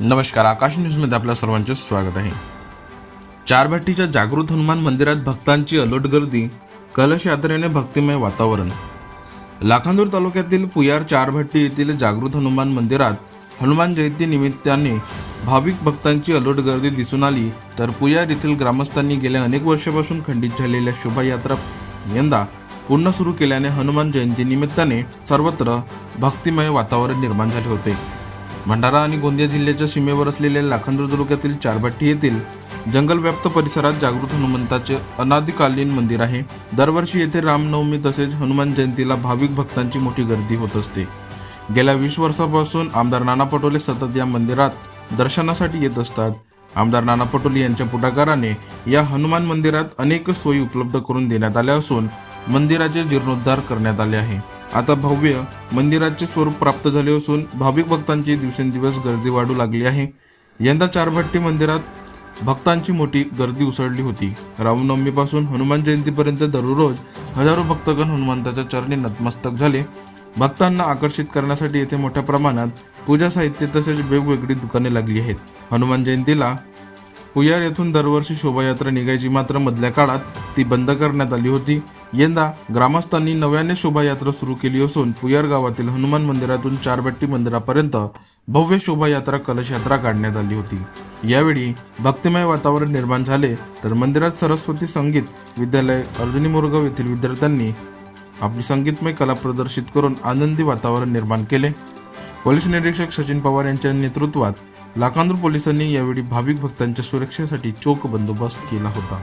नमस्कार आकाश न्यूजमध्ये आपल्या सर्वांचे स्वागत आहे. चारभट्टीच्या जागृत हनुमान मंदिरात भक्तांची अलोट गर्दी कलश यात्रेने भक्तिमय वातावरण. लाखांदूर तालुक्यातील पुयार चारभट्टी येथील जागृत हनुमान मंदिरात हनुमान जयंती निमित्ताने भाविक भक्तांची अलोट गर्दी दिसून आली तर पुयार येथील ग्रामस्थांनी गेल्या अनेक वर्षापासून खंडित झालेल्या शोभायात्रा यंदा पुन्हा सुरू केल्याने हनुमान जयंती निमित्ताने सर्वत्र भक्तिमय वातावरण निर्माण झाले होते. भंडारा आणि गोंदिया जिल्ह्याच्या सीमेवर असलेल्या लाखांदूर तालुक्यातील चारभट्टी येथील जंगलव्याप्त परिसरात जागृत हनुमंताचे अनादिकालीन मंदिर आहे. दरवर्षी येथे रामनवमी तसेच हनुमान जयंतीला भाविक भक्तांची मोठी गर्दी होत असते. गेल्या वीस वर्षापासून आमदार नाना पटोले सतत या मंदिरात दर्शनासाठी येत असतात. आमदार नाना पटोले यांच्या पुढाकाराने या हनुमान मंदिरात अनेक सोयी उपलब्ध करून देण्यात आल्या असून मंदिराचे जीर्णोद्धार करण्यात आले आहे. आता भव्य मंदिराचे स्वरूप प्राप्त झाले असून भाविक भक्तांची दिवसेंदिवस गर्दी वाढू लागली आहे. यंदा चारभट्टी मंदिरात भक्तांची मोठी गर्दी उसळली होती. रामनवमीपासून हनुमान जयंतीपर्यंत दररोज हजारो भक्तगण हनुमंताच्या चरणी नतमस्तक झाले. भक्तांना आकर्षित करण्यासाठी येथे मोठ्या प्रमाणात पूजा साहित्य तसेच वेगवेगळी दुकाने लागली आहेत. हनुमान जयंतीला पुयार येथून दरवर्षी शोभायात्रा निघायची मात्र मधल्या काळात ती बंद करण्यात आली होती. यंदा ग्रामस्थांनी नव्याने शोभायात्रा सुरू केली असून पुयार गावातील हनुमान मंदिरातून चारबट्टी मंदिरापर्यंत भव्य शोभायात्रा कलश यात्रा काढण्यात आली होती. यावेळी भक्तिमय वातावरण निर्माण झाले तर मंदिरात सरस्वती संगीत विद्यालय अर्जुनी मोरगाव येथील विद्यार्थ्यांनी आपली संगीतमय कला प्रदर्शित करून आनंदी वातावरण निर्माण केले. पोलीस निरीक्षक सचिन पवार यांच्या नेतृत्वात लाखांदूर पोलिसांनी यावेळी भाविक भक्तांच्या सुरक्षेसाठी चोख बंदोबस्त केला होता.